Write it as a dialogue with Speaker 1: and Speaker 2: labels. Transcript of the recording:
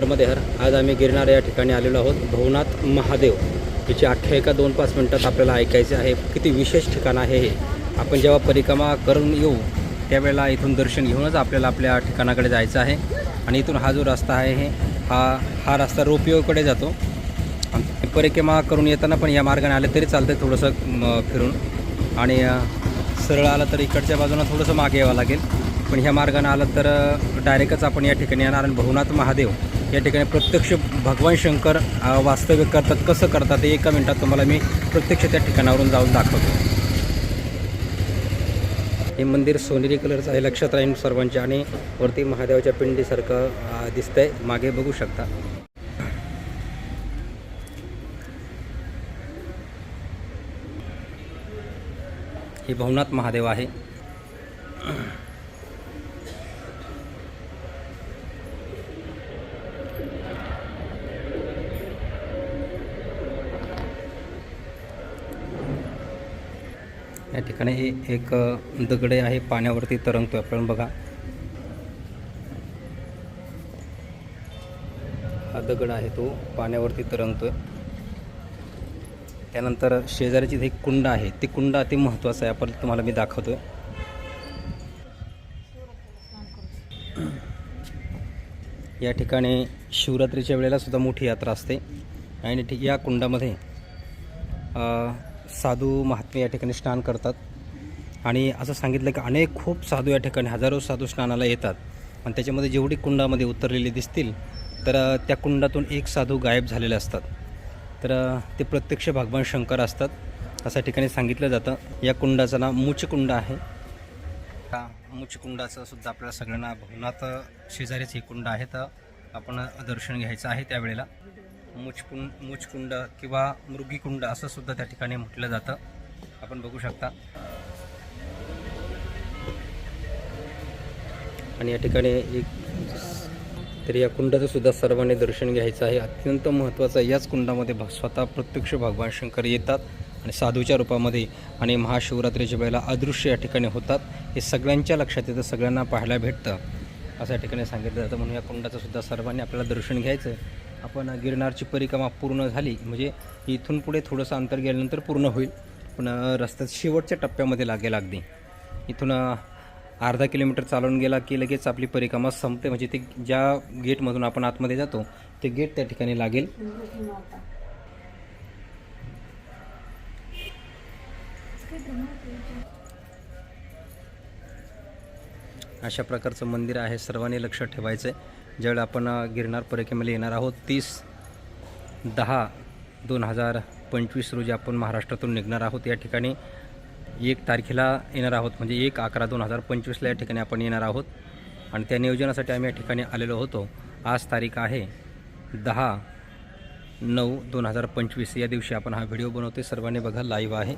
Speaker 1: हर आज आम्ही गिरणार या ठिकाणी आलेलो आहोत. भवनाथ महादेव. याची आख्यायिका दोन पाच मिनटात आपल्याला ऐकायचे आहे. किती विशेष ठिकाण आहे हे. आपण जेव्हा परिक्रमा करून येऊ त्यावेळेला इथून दर्शन घेऊनच आपल्याला आपल्या ठिकाणाकडे जायचं आहे. आणि इथून हा जो रस्ता आहे हे हा हा रस्ता रोपिओकडे जातो. परिक्रमा करून येताना पण या मार्गाने आले तरी चालते थोडंसं फिरून. आणि सरळ आलं तर इकडच्या बाजूनं थोडंसं मागे यावं लागेल. पण ह्या मार्गाने आलं तर डायरेक्टच आपण या ठिकाणी येणार. आणि भवनाथ महादेव या ठिकाणी प्रत्यक्ष भगवान शंकर वास्तव्य करतात. कसं करतात हे एका मिनटात तुम्हाला मी प्रत्यक्ष त्या ठिकाणावरून जाऊन दाखवतो. हे मंदिर सोनेरी कलरचं आहे लक्षात राहील सर्वांच्या आणि वरती महादेवाच्या पिंडीसारखं दिसतंय. मागे बघू शकता. हे भवनाथ महादेव आहे. या ठिकाणी हे एक दगड दगडे आहे पाण्यावरती तरंगतोय. आपण बघा. हा दगड आहे तो पाण्यावरती तरंगतोय. त्यानंतर शेजारीची एक कुंड आहे ती कुंड अति महत्त्वाचं आहे. आपण तुम्हाला मी दाखवतोय. या ठिकाणी शिवरात्रीच्या वेळेला सुद्धा मोठी यात्रा असते. आणि या कुंडामध्ये साधू महात्मे या ठिकाणी स्नान करतात. आणि असं सांगितलं की अनेक खूप साधू या ठिकाणी हजारो साधू स्नानाला येतात. आणि त्याच्यामध्ये जेवढी कुंडामध्ये उतरलेली दिसतील तर त्या कुंडातून एक साधू गायब झालेले असतात. तर ते प्रत्यक्ष भगवान शंकर असतात असं ठिकाणी सांगितलं जातं. या कुंडाचं नाव मुचकुंड आहे. हा मुचकुंडाचं सुद्धा आपल्याला सगळ्यांना भवनात शेजारीच हे कुंड आहे तर आपण दर्शन घ्यायचं आहे त्यावेळेला. मुचकुंड मुचकुंड किंवा मृगीकुंड असं सुद्धा त्या ठिकाणी म्हटलं जातं. आपण बघू शकता. आणि या ठिकाणी एक तर या कुंडाचं सुद्धा सर्वांनी दर्शन घ्यायचं आहे. अत्यंत महत्त्वाचं आहे. याच कुंडामध्ये भा स्वतः प्रत्यक्ष भगवान शंकर येतात आणि साधूच्या रूपामध्ये आणि महाशिवरात्रीच्या वेळेला अदृश्य या ठिकाणी होतात. हे सगळ्यांच्या लक्षात येतं सगळ्यांना पाहायला भेटतं. असं या ठिकाणी सांगितलं जातं. म्हणून या कुंडाचं सुद्धा सर्वांनी आपल्याला दर्शन घ्यायचं आपण गिरनारची परिक्रमा पूर्ण झाली म्हणजे इथून पुढे थोडंसं अंतर गेल्यानंतर पूर्ण होईल. पण रस्त्यात शेवटच्या टप्प्यामध्ये लागेल अगदी. इथून अर्धा किलोमीटर चालून गेला की लगेच आपली परिक्रमा संपते. म्हणजे ते ज्या गेटमधून आपण आतमध्ये जातो ते गेट त्या ठिकाणी लागेल. अशा प्रकारचं मंदिर आहे. सर्वांनी लक्ष ठेवायचं आहे ज्यावेळी आपण गिरणार गिरनार परिक्रमेला येणार आहोत तीस दहा दोन हजार पंचवीस रोजी आपण महाराष्ट्रातून निघणार आहोत. या ठिकाणी एक तारखेला येणार आहोत म्हणजे एक अकरा दोन हजार पंचवीसला या ठिकाणी आपण येणार आहोत. आणि त्या नियोजनासाठी आम्ही या ठिकाणी आलेलो होतो. आज तारीख आहे दहा नऊ दोन हजार पंचवीस. या दिवशी आपण हा व्हिडिओ बनवते सर्वांनी बघा लाईव्ह आहे.